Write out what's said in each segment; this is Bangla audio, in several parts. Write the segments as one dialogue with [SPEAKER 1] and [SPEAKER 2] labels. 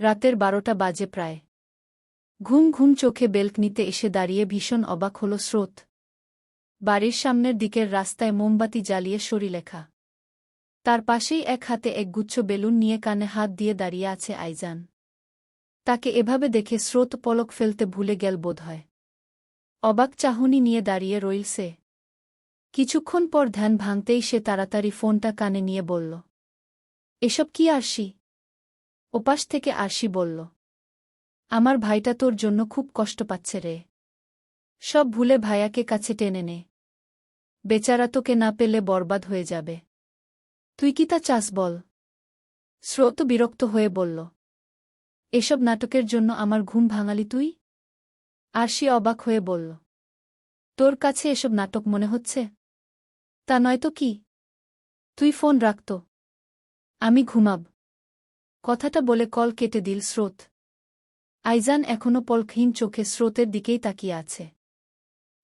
[SPEAKER 1] রাতের বারোটা বাজে প্রায়। ঘুম ঘুম চোখে বেলকনিতে এসে দাঁড়িয়ে ভীষণ অবাক হল স্রোত। বাড়ির সামনের দিকের রাস্তায় মোমবাতি জ্বালিয়ে সরিলেখা তার পাশেই এক হাতে এক গুচ্ছ বেলুন নিয়ে কানে হাত দিয়ে দাঁড়িয়ে আছে আইজান। তাকে এভাবে দেখে স্রোত পলক ফেলতে ভুলে গেল বোধ হয়। অবাক চাহনি নিয়ে দাঁড়িয়ে রইল সে। কিছুক্ষণ পর ধ্যান ভাঙতেই সে তাড়াতাড়ি ফোনটা কানে নিয়ে বলল, এসব কি আরশি? ওপাশ থেকে আরশি বলল, আমার ভাইটা তোর জন্য খুব কষ্ট পাচ্ছে রে। সব ভুলে ভাইয়াকে কাছে টেনে নে। বেচারা তোকে না পেলে বরবাদ হয়ে যাবে। তুই কি তা চাস বল? স্রোত বিরক্ত হয়ে বলল, এসব নাটকের জন্য আমার ঘুম ভাঙালি তুই? আরশি অবাক হয়ে বলল, তোর কাছে এসব নাটক মনে হচ্ছে? তা নয়তো কি? তুই ফোন রাখত আমি ঘুমাব। কথাটা বলে কল কেটে দিল স্রোত। আইজান এখনও পলকহীন চোখে স্রোতের দিকেই তাকিয়ে আছে।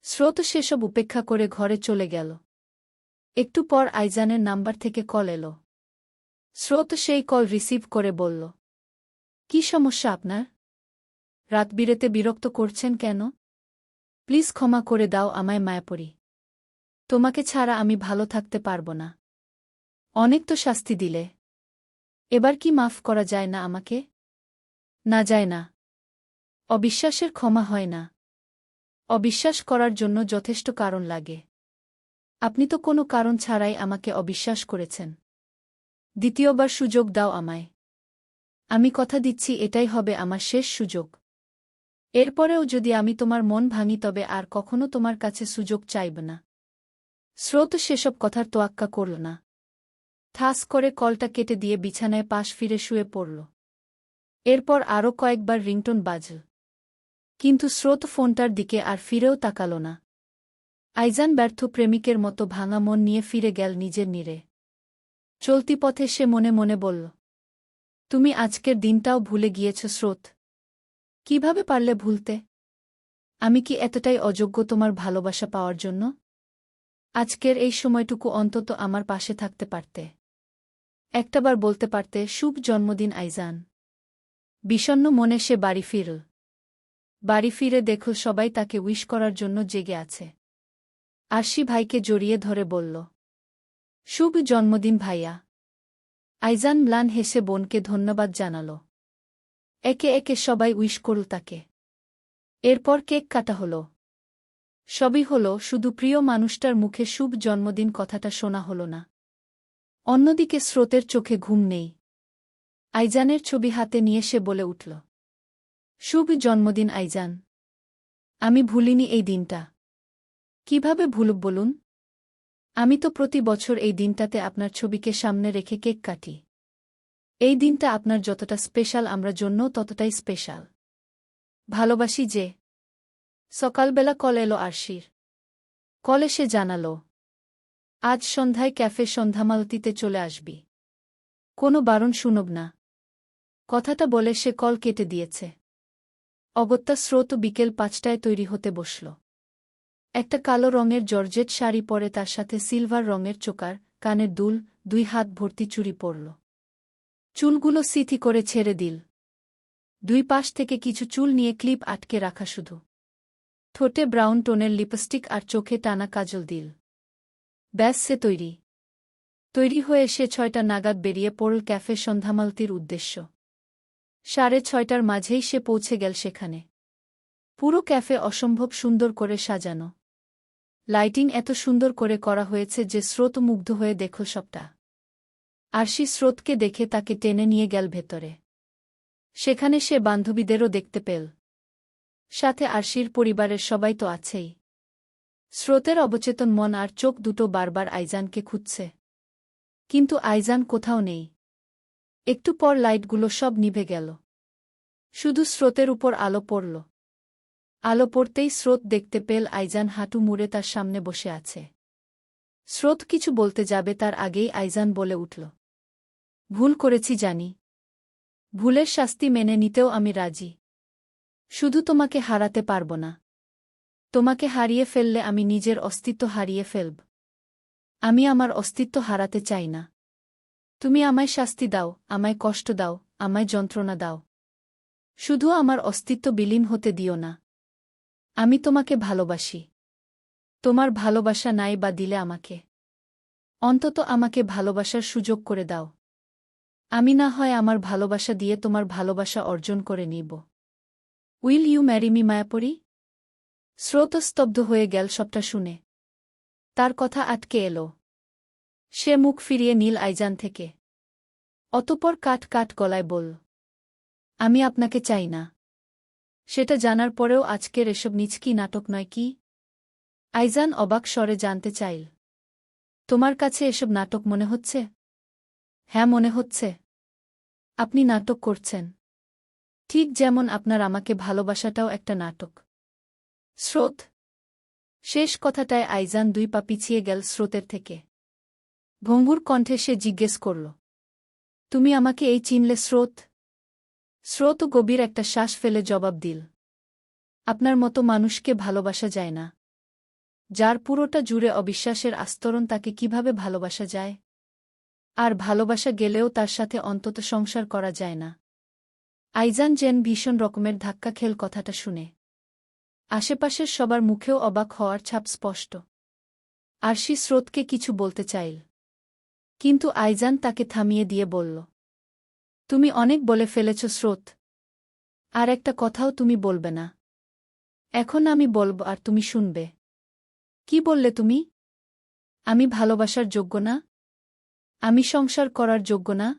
[SPEAKER 1] স্রোত সেসব উপেক্ষা করে ঘরে চলে গেল। একটু পর আইজানের নাম্বার থেকে কল এলো। স্রোত সেই কল রিসিভ করে বলল, কি সমস্যা আপনার? রাত বিরেতে বিরক্ত করছেন কেন? প্লিজ ক্ষমা করে দাও আমায় মায়াপরি। তোমাকে ছাড়া আমি ভালো থাকতে পারব না। অনেক তো শাস্তি দিলে। এবার কি মাফ করা যায় না আমাকে? না যায় না। অবিশ্বাসের ক্ষমা হয় না। অবিশ্বাস করার জন্য যথেষ্ট কারণ লাগে। আপনি তো কোনো কারণ ছাড়াই আমাকে অবিশ্বাস করেছেন। দ্বিতীয়বার সুযোগ দাও আমায়। আমি কথা দিচ্ছি, এটাই হবে আমার শেষ সুযোগ। এরপরেও যদি আমি তোমার মন ভাঙি, তবে আর কখনো তোমার কাছে সুযোগ চাইব না। স্রোত সেসব কথার তোয়াক্কা করল না। থাস করে কলটা কেটে দিয়ে বিছানায় পাশ ফিরে শুয়ে পড়ল। এরপর আরও কয়েকবার রিংটন বাজল। কিন্তু স্রোত ফোনটার দিকে আর ফিরেও তাকাল না। আইজান ব্যর্থ প্রেমিকের মতো ভাঙা মন নিয়ে ফিরে গেল নিজের নীরে। চলতি পথে সে মনে মনে বলল, তুমি আজকের দিনটাও ভুলে গিয়েছ স্রোত। কীভাবে পারলে ভুলতে? আমি কি এতটাই অযোগ্য তোমার ভালোবাসা পাওয়ার জন্য? আজকের এই সময়টুকু অন্তত আমার পাশে থাকতে পারতে। একটাবার বলতে পারতে শুভ জন্মদিন, আইজান। বিষণ্ন মনে সে বাড়ি ফিরল বাড়ি ফিরে দেখল সবাই তাকে উইশ করার জন্য জেগে আছে। আরশি ভাইকে জড়িয়ে ধরে বলল, শুভ জন্মদিন ভাইয়া। আইজান ম্লান হেসে বোনকে ধন্যবাদ জানাল। একে একে সবাই উইশ করল তাকে। এরপর কেক কাটা হল। সবই হল, শুধু প্রিয় মানুষটার মুখে শুভ জন্মদিন কথাটা শোনা হল না। অন্যদিকে স্রোতের চোখে ঘুম নেই। আইজানের ছবি হাতে নিয়ে সে বলে উঠল, শুভ জন্মদিন, আইজান। আমি ভুলিনি এই দিনটা। কীভাবে ভুলব বলুন? আমি তো প্রতি বছর এই দিনটাতে আপনার ছবিকে সামনে রেখে কেক কাটি। এই দিনটা আপনার যতটা স্পেশাল, আমরা জন্য ততটাই স্পেশাল। ভালোবাসি যে। সকালবেলা কল এলো আরশির। কলে সে জানাল আজ সন্ধ্যায় ক্যাফে সন্ধ্যামালতিতে চলে আসবি। কোনো বারণ শুনব না। কথাটা বলে সে কল কেটে দিয়েছে। অগত্যা স্রোত বিকেল পাঁচটায় তৈরি হতে বসল। একটা কালো রঙের জর্জেট শাড়ি পরে তার সাথে সিলভার রঙের চোকার, কানের দুল, দুই হাত ভর্তি চুরি পরল। চুলগুলো সিথি করে ছেড়ে দিল। দুই পাশ থেকে কিছু চুল নিয়ে ক্লিপ আটকে রাখা শুধু। ঠোঁটে ব্রাউন টোনের লিপস্টিক আর চোখে টানা কাজল দিল। ব্যাস সে তৈরি। তৈরি হয়ে সে ছয়টা নাগাদ বেরিয়ে পড়ল ক্যাফে সন্ধ্যামালতির উদ্দেশ্য। সাড়ে ছয়টার মাঝেই সে পৌঁছে গেল সেখানে। পুরো ক্যাফে অসম্ভব সুন্দর করে সাজানো। লাইটিং এত সুন্দর করে করা হয়েছে যে স্রোত মুগ্ধ হয়ে দেখল সবটা। আরশি স্রোতকে দেখে তাকে টেনে নিয়ে গেল ভেতরে। সেখানে সে বান্ধবীদেরও দেখতে পেল। সাথে আরশির পরিবারের সবাই তো আছেই। স্রোতের অবচেতন মন আর চোখ দুটো বারবার আইজানকে খুঁজছে। কিন্তু আইজান কোথাও নেই। একটু পর লাইটগুলো সব নিভে গেল। শুধু স্রোতের উপর আলো পড়ল। আলো পড়তেই স্রোত দেখতে পেল আইজান হাঁটু মুড়ে তার সামনে বসে আছে। স্রোত কিছু বলতে যাবে তার আগেই আইজান বলে উঠল। ভুল করেছি, জানি। ভুলের শাস্তি মেনে নিতেও আমি রাজি। শুধু তোমাকে হারাতে পারব না। তোমাকে হারিয়ে ফেললে আমি নিজের অস্তিত্ব হারিয়ে ফেলব। আমি আমার অস্তিত্ব হারাতে চাই না। তুমি আমায় শাস্তি দাও, আমায় কষ্ট দাও, আমায় যন্ত্রণা দাও। শুধু আমার অস্তিত্ব বিলীন হতে দিও না। আমি তোমাকে ভালোবাসি। তোমার ভালোবাসা নাই বা দিলে আমাকে। অন্তত আমাকে ভালোবাসার সুযোগ করে দাও। আমি না হয় আমার ভালোবাসা দিয়ে তোমার ভালোবাসা অর্জন করে নিব। উইল ইউ ম্যারি মি, মায়াপরি? স্রোতস্তব্ধ হয়ে গেল সবটা শুনে। তার কথা আটকে এলো। সে মুখ ফিরিয়ে নীল আইজান থেকে। অতপর কাট কাট গলায় বল, আমি আপনাকে চাই না। সেটা জানার পরেও আজকের এসব নিচকি নাটক নয় কি? আইজান অবাক স্বরে জানতে চাইল, তোমার কাছে এসব নাটক মনে হচ্ছে? হ্যাঁ মনে হচ্ছে। আপনি নাটক করছেন। ঠিক যেমন আপনার আমাকে ভালোবাসাটাও একটা নাটক। স্রোত। শেষ কথাটায় আইজান দুই পা পিছিয়ে গেল স্রোতের থেকে। ভঙ্গুর কণ্ঠে সে জিজ্ঞেস করল, তুমি আমাকে এই চিনলে স্রোত? স্রোত গভীর একটা শ্বাস ফেলে জবাব দিল, আপনার মতো মানুষকে ভালোবাসা যায় না। যার পুরোটা জুড়ে অবিশ্বাসের আস্তরণ তাকে কীভাবে ভালোবাসা যায়? আর ভালোবাসা গেলেও তার সাথে অন্তত সংসার করা যায় না। আইজান জেন ভীষণ রকমের ধাক্কা খেল কথাটা শুনে। আশেপাশের সবার মুখেও অবাক হওয়ার ছাপ স্পষ্ট। আর আরশি স্রোতকে কিছু বলতে চাইল। কিন্তু আইজান তাকে থামিয়ে দিয়ে বলল, তুমি অনেক বলে ফেলেছ স্রোত। আর একটা কথাও তুমি বলবে না। এখন আমি বলব আর তুমি শুনবে। কি বললে তুমি? আমি ভালোবাসার যোগ্য না? আমি সংসার করার যোগ্য না?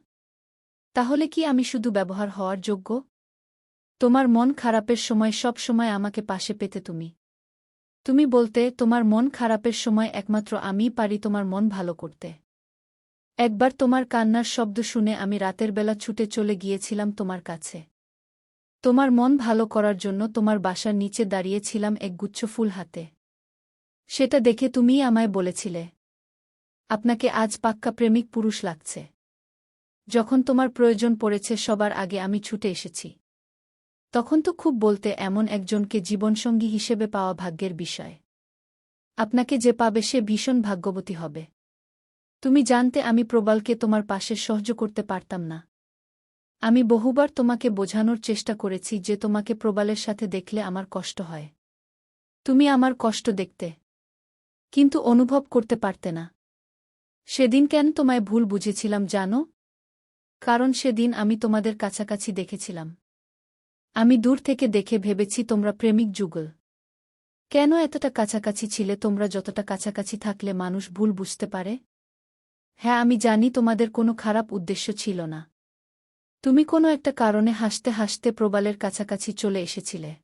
[SPEAKER 1] তাহলে কি আমি শুধু ব্যবহার হওয়ার যোগ্য? তোমার মন খারাপের সময় সব সময় আমাকে পাশে পেতে তুমি। তুমি বলতে, তোমার মন খারাপের সময় একমাত্র আমিই পারি তোমার মন ভালো করতে। একবার তোমার কান্নার শব্দ শুনে আমি রাতের বেলা ছুটে চলে গিয়েছিলাম তোমার কাছে। তোমার মন ভালো করার জন্য তোমার বাসার নিচে দাঁড়িয়েছিলাম এক গুচ্ছ ফুল হাতে। সেটা দেখে তুমিই আমায় বলেছিলে, আপনাকে আজ পাক্কা প্রেমিক পুরুষ লাগছে। যখন তোমার প্রয়োজন পড়েছে সবার আগে আমি ছুটে এসেছি। তখন তো খুব বলতে এমন একজনকে জীবনসঙ্গী হিসেবে পাওয়া ভাগ্যের বিষয়। আপনাকে যে পাবে সে ভীষণ ভাগ্যবতী হবে। তুমি জানতে আমি প্রবালকে তোমার পাশে সহ্য করতে পারতাম না। আমি বহুবার তোমাকে বোঝানোর চেষ্টা করেছি যে তোমাকে প্রবালের সাথে দেখলে আমার কষ্ট হয়। তুমি আমার কষ্ট দেখতে। কিন্তু অনুভব করতে পারতে না। সেদিন কেন তোমায় ভুল বুঝেছিলাম জানো? কারণ সেদিন আমি তোমাদের কাছাকাছি দেখেছিলাম। আমি দূর থেকে দেখে ভেবেছি তোমরা প্রেমিক যুগল। কেন এতটা কাছাকাছি ছিলে? তোমরা যতটা কাছাকাছি থাকলে মানুষ ভুল বুঝতে পারে? হ্যাঁ আমি জানি তোমাদের কোনো খারাপ উদ্দেশ্য ছিল না। তুমি কোনো একটা কারণে হাসতে হাসতে প্রবালের কাছাকাছি চলে এসেছিলে।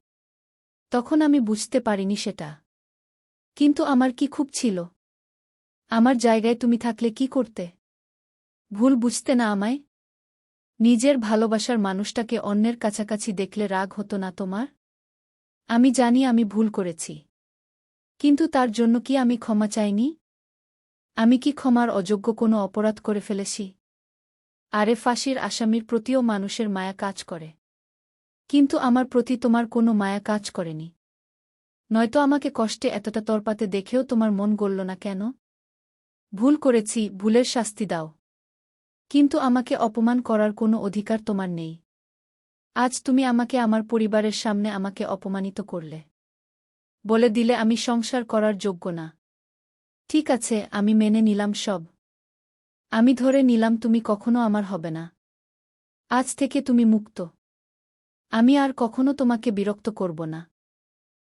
[SPEAKER 1] তখন আমি বুঝতে পারিনি সেটা। কিন্তু আমার কি খুব ছিল? আমার জায়গায় তুমি থাকলে কি করতে? ভুল বুঝতে না আমায়? নিজের ভালোবাসার মানুষটাকে অন্যের কাছাকাছি দেখলে রাগ হতো না তোমার? আমি জানি আমি ভুল করেছি। কিন্তু তার জন্য কি আমি ক্ষমা চাইনি? আমি কি ক্ষমার অযোগ্য কোনো অপরাধ করে ফেলেছি? আরে ফাঁসির আসামির প্রতিও মানুষের মায়া কাজ করে। কিন্তু আমার প্রতি তোমার কোনো মায়া কাজ করেনি। নয়তো আমাকে কষ্টে এতটা তরপাতে দেখেও তোমার মন গলল না কেন? ভুল করেছি, ভুলের শাস্তি দাও। কিন্তু আমাকে অপমান করার কোনো অধিকার তোমার নেই। আজ তুমি আমাকে আমার পরিবারের সামনে আমাকে অপমানিত করলে। বলে দিলে আমি সংসার করার যোগ্য না। ঠিক আছে, আমি মেনে নিলাম সব। আমি ধরে নিলাম তুমি কখনো আমার হবে না। আজ থেকে তুমি মুক্ত। আমি আর কখনো তোমাকে বিরক্ত করব না।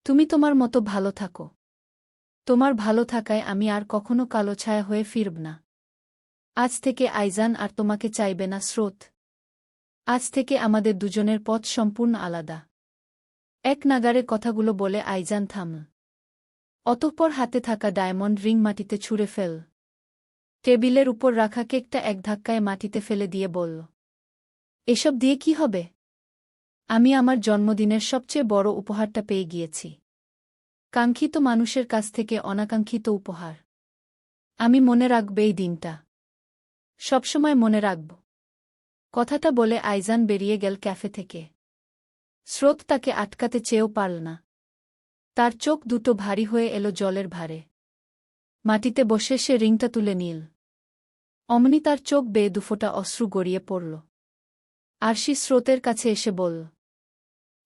[SPEAKER 1] তুমি তোমার মতো ভালো থাকো। তোমার ভালো থাকায় আমি আর কখনো কালো ছায়া হয়ে ফিরব না। আজ থেকে আইজান আর তোমাকে চাইবে না স্রোত। আজ থেকে আমাদের দুজনের পথ সম্পূর্ণ আলাদা। এক নাগারে কথাগুলো বলে আইজান থাম। অতঃপর হাতে থাকা ডায়মন্ড রিং মাটিতে ছুঁড়ে ফেল। টেবিলের উপর রাখা কেকটা এক ধাক্কায় মাটিতে ফেলে দিয়ে বলল, এসব দিয়ে কি হবে? আমি আমার জন্মদিনের সবচেয়ে বড় উপহারটা পেয়ে গিয়েছি। কাঙ্ক্ষিত মানুষের কাছ থেকে অনাকাঙ্ক্ষিত উপহার। আমি মনে রাখব এই দিনটা। সবসময় মনে রাখব। কথাটা বলে আইজান বেরিয়ে গেল ক্যাফে থেকে। স্রোত তাকে আটকাতে চেয়েও পারল না। তার চোখ দুটো ভারী হয়ে এলো জলের ভারে। মাটিতে বসে সে রিংটা তুলে নিল। অমনি তার চোখ বেয়ে দুফোটা অশ্রু গড়িয়ে পড়ল। আর আরশি স্রোতের কাছে এসে বলল,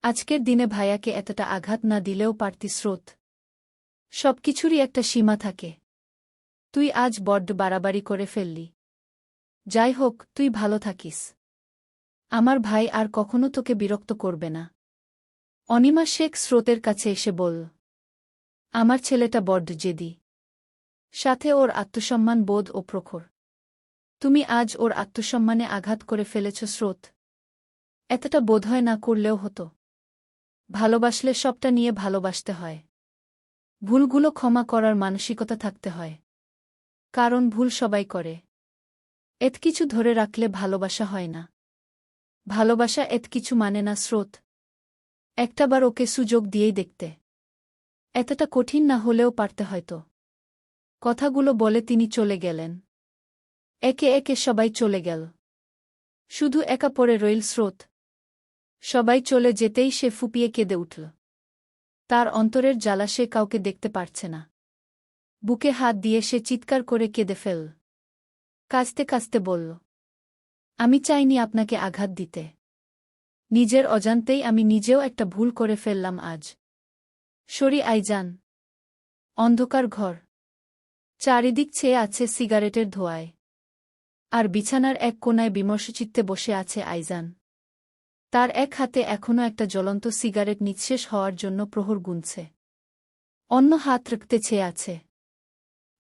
[SPEAKER 1] আজকের দিনে ভাইয়াকে এতটা আঘাত না দিলেও পারতি স্রোত। সবকিছুরই একটা সীমা থাকে। তুই আজ বড্ড বাড়াবাড়ি করে ফেললি। যাই হোক তুই ভালো থাকিস। আমার ভাই আর কখনো তোকে বিরক্ত করবে না। অনিমা শেখ স্রোতের কাছে এসে বলল, আমার ছেলেটা বড্ড জেদি। সাথে ওর আত্মসম্মান বোধ ও প্রখর। তুমি আজ ওর আত্মসম্মানে আঘাত করে ফেলেছ স্রোত। এতটা বোধহয় না করলেও হতো। ভালোবাসলে সবটা নিয়ে ভালোবাসতে হয়। ভুলগুলো ক্ষমা করার মানসিকতা থাকতে হয়। কারণ ভুল সবাই করে। এত কিছু ধরে রাখলে ভালোবাসা হয় না। ভালোবাসা এত কিছু মানে না স্রোত। একটাবার ওকে সুযোগ দিয়েই দেখতে। এতটা কঠিন না হলেও পারতে হয়তো। কথাগুলো বলে তিনি চলে গেলেন। একে একে সবাই চলে গেল। শুধু একা পড়ে রইল স্রোত। সবাই চলে যেতেই সে ফুপিয়ে কেঁদে উঠল। তার অন্তরের জ্বালা সে কাউকে দেখতে পারছে না। বুকে হাত দিয়ে সে চিৎকার করে কেঁদে ফেল। কাঁচতে কাঁচতে বলল, আমি চাইনি আপনাকে আঘাত দিতে। নিজের অজান্তেই আমি নিজেও একটা ভুল করে ফেললাম আজ। সরি আইজান। অন্ধকার ঘর। চারিদিক ছেয়ে আছে সিগারেটের ধোয়ায়। আর বিছানার এক কোনায় বিমর্ষচিত্তে বসে আছে আইজান। তার এক হাতে এখনও একটা জ্বলন্ত সিগারেট নিঃশেষ হওয়ার জন্য প্রহর গুনছে। অন্য হাত রাখতে ছেয়ে আছে।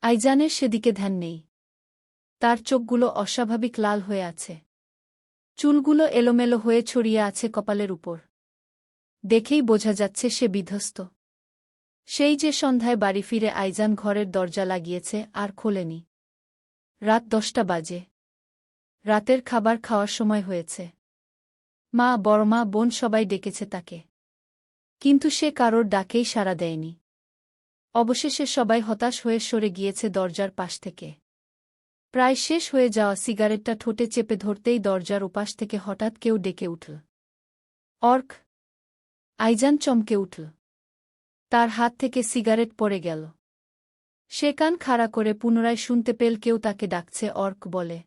[SPEAKER 1] আইজানের সেদিকে ধ্যান নেই। তার চোখগুলো অস্বাভাবিক লাল হয়ে আছে। চুলগুলো এলোমেলো হয়ে ছড়িয়ে আছে কপালের উপর। দেখেই বোঝা যাচ্ছে সে বিধ্বস্ত। সেই যে সন্ধ্যায় বাড়ি ফিরে আইজান ঘরের দরজা লাগিয়েছে আর খোলেনি। রাত দশটা বাজে। রাতের খাবার খাওয়ার সময় হয়েছে। মা বড়মা বোন সবাই ডেকেছে তাকে। কিন্তু সে কারোর ডাকেই সাড়া দেয়নি। অবশেষে সবাই হতাশ হয়ে সরে গিয়েছে দরজার পাশ থেকে। প্রায় শেষ হয়ে যাওয়া সিগারেটটা ঠোঁটে চেপে ধরতেই দরজার উপাস থেকে হঠাৎ কেউ ডেকে উঠল। অর্ক, আইজান চমকে উঠল। তার হাত থেকে সিগারেট পড়ে গেল। সে কান খাড়া করে পুনরায় শুনতে পেল কেউ তাকে ডাকছে, অর্ক বলে।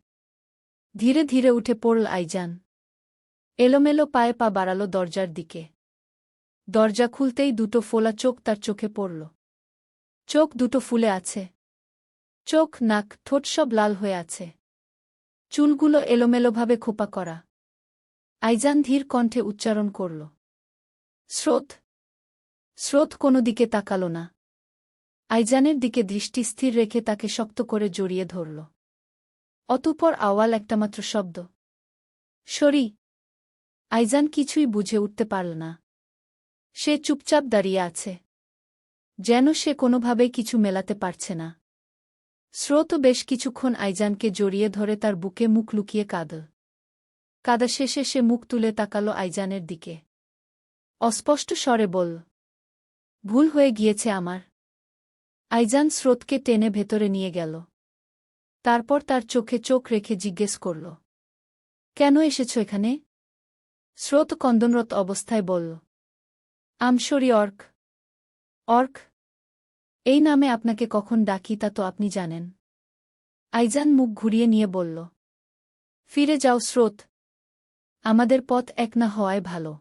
[SPEAKER 1] ধীরে ধীরে উঠে পড়ল আইজান। এলোমেলো পায়ে পা বাড়াল দরজার দিকে। দরজা খুলতেই দুটো ফোলা চোখ তার চোখে পড়ল। চোখ দুটো ফুলে আছে। চোখ, নাক, ঠোঁট সব লাল হয়ে আছে। চুলগুলো এলোমেলোভাবে খোপা করা। আইজান ধীর কণ্ঠে উচ্চারণ করল, স্রোত স্রোত কোনো দিকে তাকাল না। আইজানের দিকে দৃষ্টি স্থির রেখে তাকে শক্ত করে জড়িয়ে ধরল। অতঃপর আওয়াল একটামাত্র শব্দ, সরি। আইজান কিছুই বুঝে উঠতে পারল না। সে চুপচাপ দাঁড়িয়ে আছে, যেন সে কোনোভাবেই কিছু মেলাতে পারছে না। স্রোত বেশ কিছুক্ষণ আইজানকে জড়িয়ে ধরে তার বুকে মুখ লুকিয়ে কাঁদল কাদা শেষে সে মুখ তুলে তাকালো আইজানের দিকে। অস্পষ্ট স্বরে বল, ভুল হয়ে গিয়েছে আমার। আইজান স্রোতকে টেনে ভেতরে নিয়ে গেল। তারপর তার চোখে চোখ রেখে জিজ্ঞেস করল, কেন এসেছ এখানে? স্রোত কন্দনরত অবস্থায় বলল আমসরি অর্ক অর্ক এই নামে আপনাকে কখন ডাকি তা তো আপনি জানেন। আইজান মুখ ঘুরিয়ে নিয়ে বলল, ফিরে যাও স্রোত। আমাদের পথ এক না হওয়ায় ভালো।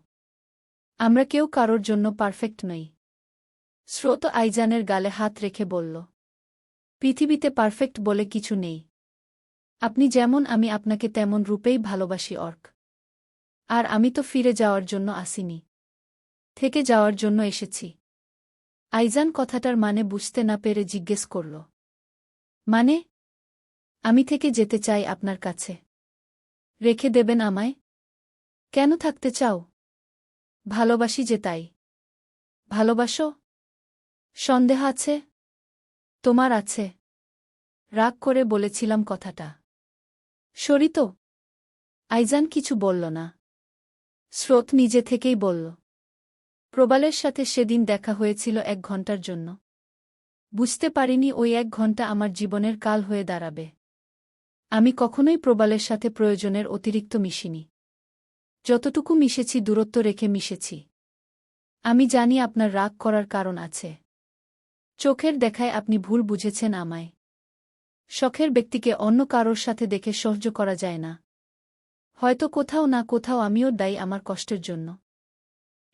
[SPEAKER 1] আমরা কেউ কারোর জন্য পারফেক্ট নই। স্রোত আইজানের গালে হাত রেখে বলল, পৃথিবীতে পারফেক্ট বলে কিছু নেই। আপনি যেমন আমি আপনাকে তেমন রূপেই ভালোবাসি, অর্ক। আর আমি তো ফিরে যাওয়ার জন্য আসিনি। থেকে যাওয়ার জন্য এসেছি। আইজান কথাটার মানে বুঝতে না পেরে জিজ্ঞেস করল। মানে? আমি থেকে যেতে চাই আপনার কাছে। রেখে দেবেন আমায়? কেন থাকতে চাও? ভালোবাসি যে তাই। ভালোবাসো? সন্দেহ আছে? তোমার আছে। রাগ করে বলেছিলাম কথাটা। সরি তো? আইজান কিছু বলল না। স্রোত নিজে থেকেই বলল। প্রবালের সাথে সেদিন দেখা হয়েছিল এক ঘণ্টার জন্য। বুঝতে পারিনি ওই এক ঘণ্টা আমার জীবনের কাল হয়ে দাঁড়াবে। আমি কখনোই প্রবালের সাথে প্রয়োজনের অতিরিক্ত মিশিনি। যতটুকু মিশেছি দূরত্ব রেখে মিশেছি। আমি জানি আপনার রাগ করার কারণ আছে। চোখের দেখায় আপনি ভুল বুঝেছেন আমায়। শখের ব্যক্তিকে অন্য কারোর সাথে দেখে সহ্য করা যায় না। হয়তো কোথাও না কোথাও আমিও দায়ী আমার কষ্টের জন্য।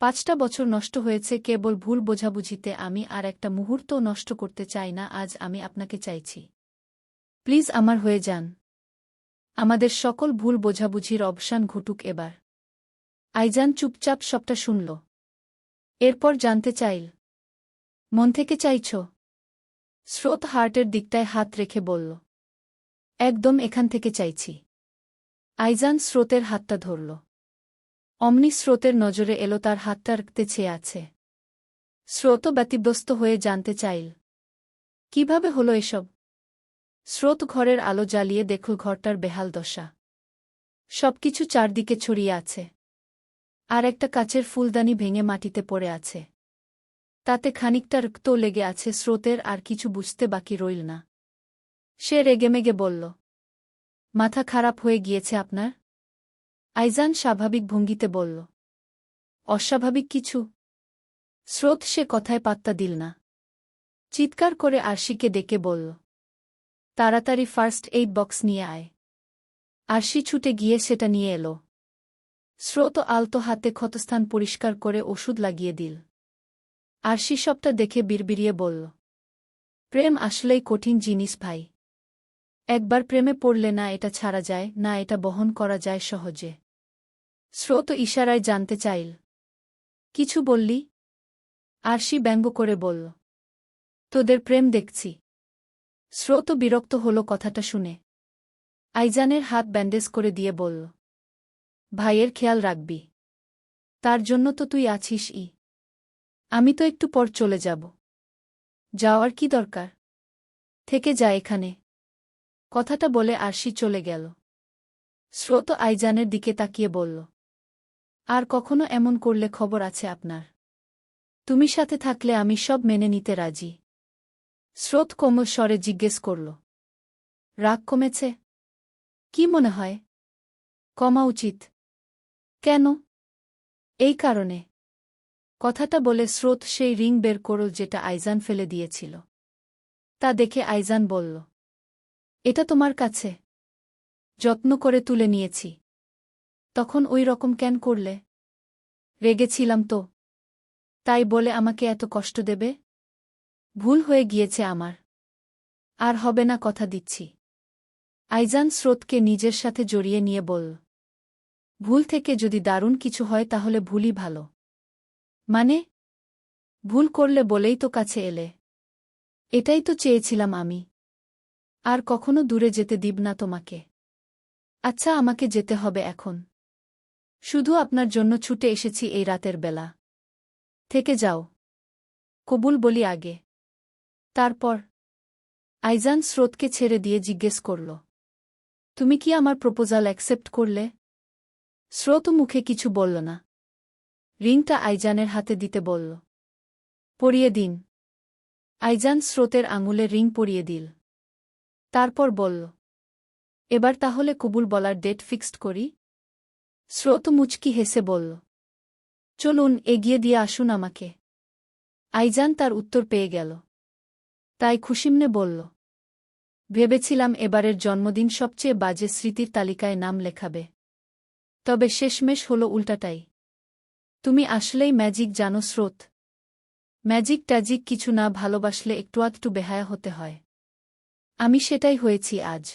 [SPEAKER 1] পাঁচটা বছর নষ্ট হয়েছে, কেবল ভুল বোঝাবুঝিতে আমি আর একটা মুহূর্তও নষ্ট করতে চাই না, আজ আমি আপনাকে চাইছি। প্লিজ আমার হয়ে যান। আমাদের সকল ভুল বোঝাবুঝির অবসান ঘটুক এবার। আইজান চুপচাপ সবটা শুনল। এরপর জানতে চাইল, মন থেকে চাইছ? স্রোত হার্টের দিকটায় হাত রেখে বলল, একদম এখান থেকে চাইছি। আইজান স্রোতের হাতটা ধরল। অমনি স্রোতের নজরে এলো তার হাতটা রাখতে চেয়ে আছে। স্রোতও ব্যতিব্যস্ত হয়ে জানতে চাইল। কীভাবে হলো এসব? স্রোত ঘরের আলো জ্বালিয়ে দেখল ঘরটার বেহাল দশা। সবকিছু চারদিকে ছড়িয়ে আছে। আর একটা কাচের ফুলদানি ভেঙে মাটিতে পড়ে আছে। তাতে খানিকটা রক্ত লেগে আছে স্রোতের আর কিছু বুঝতে বাকি রইল না। সে রেগেমেগে বলল, মাথা খারাপ হয়ে গিয়েছে আপনার? আইজান স্বাভাবিক ভঙ্গিতে বলল, অস্বাভাবিক কিছু। স্রোত সে কথায় পাত্তা দিল না। চিৎকার করে আরশিকে ডেকে বলল, তাড়াতাড়ি ফার্স্ট এইড বক্স নিয়ে আয়। আরশি ছুটে গিয়ে সেটা নিয়ে এলো। স্রোত আলতো হাতে ক্ষতস্থান পরিষ্কার করে ওষুধ লাগিয়ে দিল। আরশি সবটা দেখে বিড়বিড়িয়ে বলল, প্রেম আসলেই কঠিন জিনিস ভাই। একবার প্রেমে পড়লে না এটা ছাড়া যায়, না এটা বহন করা যায় সহজে। স্রোত ইশারায় জানতে চাইল। কিছু বললি? আরশি ব্যঙ্গ করে বলল, তোদের প্রেম দেখছি। স্রোত বিরক্ত হল কথাটা শুনে। আইজানের হাত ব্যান্ডেজ করে দিয়ে বলল, ভাইয়ের খেয়াল রাখবি। তার জন্য তো তুই আছিস ই। আমি তো একটু পর চলে যাব। যাওয়ার কি দরকার? থেকে যা এখানে। কথাটা বলে আরশি চলে গেল। স্রোত আইজানের দিকে তাকিয়ে বলল আর কখনো এমন করলে খবর আছে আপনার। তুমি সাথে থাকলে আমি সব মেনে নিতে রাজি। স্রোত কোমল স্বরে জিজ্ঞেস করল। রাগ কমেছে? কি মনে হয়? কমা উচিত। কেন? এই কারণে। কথাটা বলে স্রোত সেই রিং বের করল যেটা আইজান ফেলে দিয়েছিল। তা দেখে আইজান বলল, এটা তোমার কাছে। যত্ন করে তুলে নিয়েছি। তখন ওই রকম কেন করলে? রেগেছিলাম তো। তাই বলে আমাকে এত কষ্ট দেবে? ভুল হয়ে গিয়েছে আমার। আর হবে না কথা দিচ্ছি। আইজান স্রোতকে নিজের সাথে জড়িয়ে নিয়ে বলল, ভুল থেকে যদি দারুণ কিছু হয় তাহলে ভুলই ভালো। মানে? ভুল করলে বলেই তো কাছে এলে। এটাই তো চেয়েছিলাম আমি। আর কখনো দূরে যেতে দিব না তোমাকে। আচ্ছা আমাকে যেতে হবে এখন। শুধু আপনার জন্য ছুটে এসেছি এই রাতের বেলা। থেকে যাও। কবুল বলি আগে। তারপর আইজান স্রোতকে ছেড়ে দিয়ে জিজ্ঞেস করল, তুমি কি আমার প্রপোজাল অ্যাকসেপ্ট করলে? স্রোত মুখে কিছু বলল না। রিংটা আইজানের হাতে দিতে বলল, পরিয়ে দিন। আইজান স্রোতের আঙুলে রিং পরিয়ে দিল। তারপর বলল, এবার তাহলে কবুল বলার ডেট ফিক্সড করি। স্রোত মুচকি হেসে বলল, চলুন, এগিয়ে দিয়ে আসুন আমাকে। আইজান তার উত্তর পেয়ে গেল। তাই খুশিমনে বলল, ভেবেছিলাম এবারের জন্মদিন সবচেয়ে বাজে স্মৃতির তালিকায় নাম লেখাবে। তবে শেষমেশ হল উল্টাটাই। তুমি আসলেই ম্যাজিক জানো স্রোত। ম্যাজিক ট্যাজিক কিছু না ভালোবাসলে একটু আধটু বেহায়া হতে হয়। আমি সেটাই হয়েছি আজ।